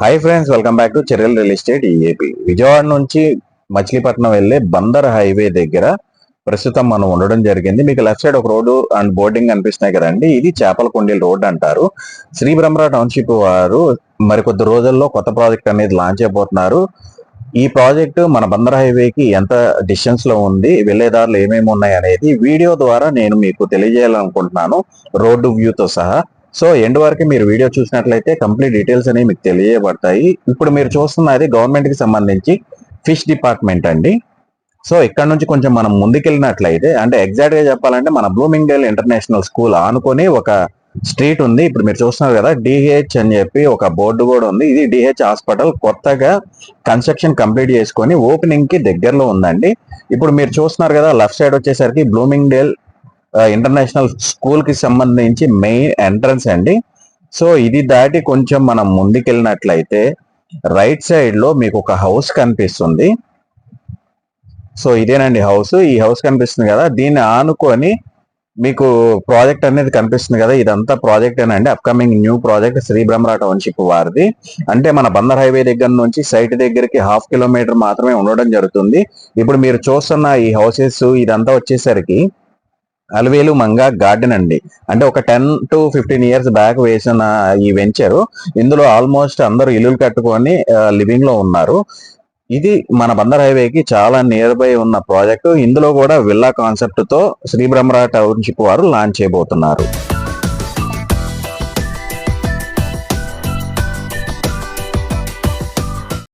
Hi friends welcome back to చెర్రల్ real estate AP Vijayawada నుంచి మచిలీపట్నం వెళ్ళే Bandar highway దగ్గర ప్రస్తుతం మనం ఉండడం జరిగింది. మీకు లెఫ్ట్ సైడ్ ఒక రోడ్డు అండ్ బోర్డింగ్ కనిపిస్తున్నాయి కదండి. ఇది చేపలకొండల రోడ్ అంటారు. శ్రీ బ్రహ్మరా టౌన్షిప్ వారు మరికొద్ది రోజుల్లో కొత్త ప్రాజెక్ట్ అనేది లాంచ్ అయిపోతున్నారు. ఈ ప్రాజెక్టు మన బందర్ హైవేకి ఎంత డిస్టెన్స్లో ఉంది వెళ్ళేదారులు ఏమేమి ఉన్నాయి అనేది వీడియో ద్వారా నేను మీకు తెలియజేయాలనుకుంటున్నాను. రోడ్డు వ్యూతో సహా. సో ఎండ్ వరకు మీరు వీడియో చూసినట్లయితే కంప్లీట్ డీటెయిల్స్ అనేవి మీకు తెలియబడతాయి. ఇప్పుడు మీరు చూస్తున్నది గవర్నమెంట్కి సంబంధించి ఫిష్ డిపార్ట్మెంట్ అండి. సో ఇక్కడ నుంచి కొంచెం మనం ముందుకెళ్ళినట్లయితే అంటే ఎగ్జాక్ట్గా చెప్పాలంటే మన బ్లూమింగ్ డేల్ ఇంటర్నేషనల్ స్కూల్ ఆనుకొని ఒక స్ట్రీట్ ఉంది. ఇప్పుడు మీరు చూస్తున్నారు కదా డిహెచ్ అని చెప్పి ఒక బోర్డు కూడా ఉంది. ఇది డిహెచ్ హాస్పిటల్ కొత్తగా కన్స్ట్రక్షన్ కంప్లీట్ చేసుకొని ఓపెనింగ్కి దగ్గరలో ఉందండి. ఇప్పుడు మీరు చూస్తున్నారు కదా లెఫ్ట్ సైడ్ వచ్చేసరికి బ్లూమింగ్ డేల్ ఇంటర్నేషనల్ స్కూల్కి సంబంధించి మెయిన్ ఎంట్రన్స్ అండి. సో ఇది దాటి కొంచెం మనం ముందుకెళ్ళినట్లయితే రైట్ సైడ్లో మీకు ఒక హౌస్ కనిపిస్తుంది. సో ఇదేనండి హౌస్ ఈ హౌస్ కనిపిస్తుంది కదా దీన్ని ఆనుకొని మీకు ప్రాజెక్ట్ అనేది కనిపిస్తుంది కదా ఇదంతా ప్రాజెక్ట్ అండి upcoming new project Shri Brahmara township వారిది. అంటే మన బందర్ హైవే దగ్గర నుంచి సైట్ దగ్గరికి హాఫ్ కిలోమీటర్ మాత్రమే ఉండడం జరుగుతుంది. ఇప్పుడు మీరు చూస్తున్న ఈ హౌసెస్ ఇదంతా వచ్చేసరికి అలవేలు మంగ గార్డెన్ అండి. అంటే ఒక ten to fifteen years back వేసిన ఈ వెంచర్. ఇందులో ఆల్మోస్ట్ అందరూ ఇల్లులు కట్టుకొని లివింగ్లో ఉన్నారు. ఇది మన బందర్ హైవేకి చాలా నియర్ బై ఉన్న ప్రాజెక్టు. ఇందులో కూడా విల్లా కాన్సెప్ట్తో శ్రీ బ్రహ్మరా టౌన్షిప్ వారు లాంచ్ చేయబోతున్నారు.